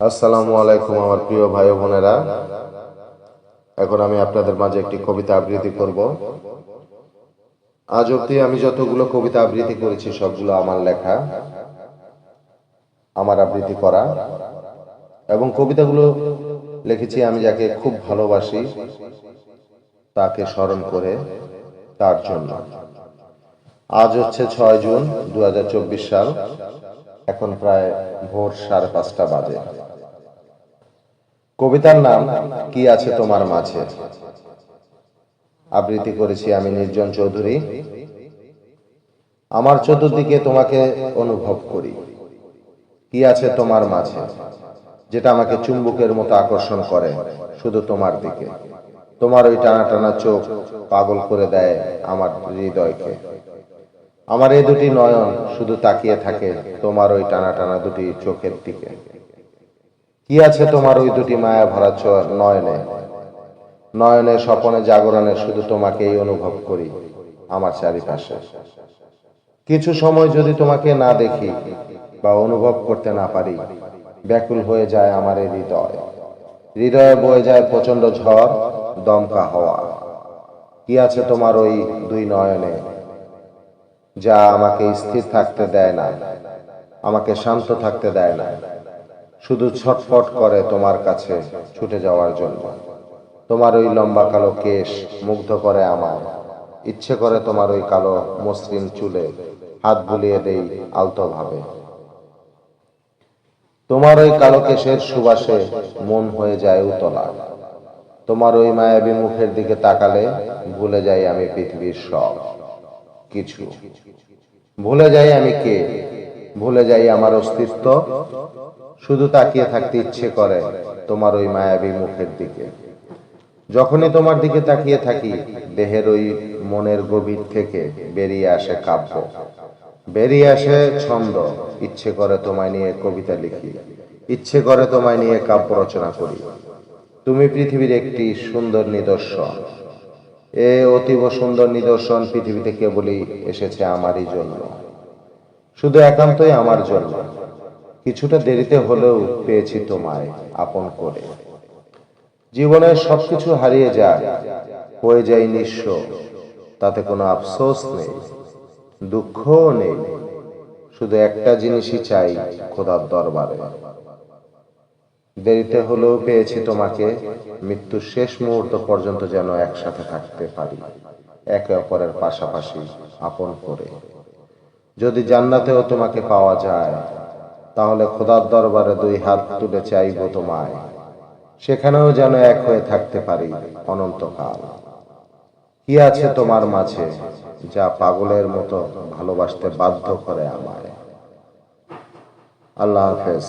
আসসালামু আলাইকুম আমার প্রিয় ভাই বোনেরা। এখন আমি আপনাদের মাঝে একটি কবিতা আবৃত্তি করব। আজ অব্দি আমি যতগুলো কবিতা আবৃত্তি করেছি, সবগুলো আমার লেখা, আমার আবৃত্তি করা। এবং কবিতাগুলো লিখেছি আমি যাকে খুব ভালোবাসি, তাকে স্মরণ করে তার জন্য। আজ হচ্ছে ছয় জুন দু হাজার চব্বিশ সাল। এখন প্রায় ভোর সাড়ে পাঁচটা বাজে। কবিতার নাম, কি আছে তোমার মাঝে? আবৃত্তি করেছি আমি নির্জন চৌধুরী। আমার চতুর্দিকে তোমাকে অনুভব করি। কি আছে তোমার মাঝে? যেটা আমাকে চুম্বকের মতো আকর্ষণ করে, শুধু তোমার দিকে। তোমার ওই টানা টানা চোখ পাগল করে দেয় আমার হৃদয়কে। আমার এই দুটি নয়ন শুধু তাকিয়ে থাকে তোমার ওই টানা টানা দুটি চোখের দিকে। কি আছে তোমার ওই দুটি মায়া ভরা নয়নে? নয়নে, স্বপনে, জাগরণে শুধু তোমাকেই অনুভব করি আমার চারিপাশে। কিছু সময় যদি তোমাকে না দেখি বা অনুভব করতে না পারি, ব্যাকুল হয়ে যায় আমার এই হৃদয়। হৃদয়ে বয়ে যায় প্রচণ্ড ঝড়, দমকা হওয়া। কি আছে তোমার ওই দুই নয়নে? যা আমাকে স্থির থাকতে দেয় না, আমাকে শান্ত থাকতে দেয় না। শুধু ছটফট করে তোমার কাছে ছুটে যাওয়ার জন্য। তোমার ওই লম্বা কালো কেশ মুগ্ধ করে আমার। ইচ্ছে করে তোমার ওই কালো মসৃণ চুলে হাত বুলিয়ে দেই আলতো ভাবে তোমার ওই কালো কেশের সুবাসে মন হয়ে যায় উতলা। তোমার ওই মায়াবী মুখের দিকে তাকালে ভুলে যাই আমি পৃথিবীর সব। কিছু ভুলে যাই আমি কে, ভুলে যাই আমার অস্তিত্ব। শুধু তাকিয়ে থাকতে ইচ্ছে করে তোমার ওই মায়াবী মুখের দিকে। যখনই তোমার দিকে তাকিয়ে থাকি, দেহের ওই মনের গভীর থেকে বেরিয়ে আসে কাব্য। বেরিয়ে আসে ছন্দ। ইচ্ছে করে তোমায় নিয়ে কবিতা লিখি। ইচ্ছে করে তোমায় নিয়ে কাব্য রচনা করি। তুমি পৃথিবীর একটি সুন্দর নিদর্শন। এ অতীব সুন্দর নিদর্শন পৃথিবীতে কেবলই এসেছে আমারই জন্য। শুধু একান্তই আমার জন্য। কিছুটা দেরিতে হলেও পেয়েছি তোমায় আপন করে। জীবনের সবকিছু হারিয়ে যায় হয়ে যায় নিঃস্ব। তাতে কোনো আফসোস নেই, দুঃখও নেই। শুধু একটা জিনিসই চাই খোদার দরবারে। দেরিতে হলেও পেয়েছি তোমাকে, মৃত্যুর শেষ মুহূর্ত পর্যন্ত যেন একসাথে থাকতে পারি। একে অপরের পাশাপাশি আপন করে। যদি জান্নাতেও তোমাকে পাওয়া যায়, তাহলে খোদার দরবারে দুই হাত তুলে চাইব তোমায়। সেখানেও যেন এক হয়ে থাকতে পারি অনন্তকাল। কি আছে তোমার মাঝে যা পাগলের মতো ভালোবাসতে বাধ্য করে আমায়? আল্লাহ হাফেজ।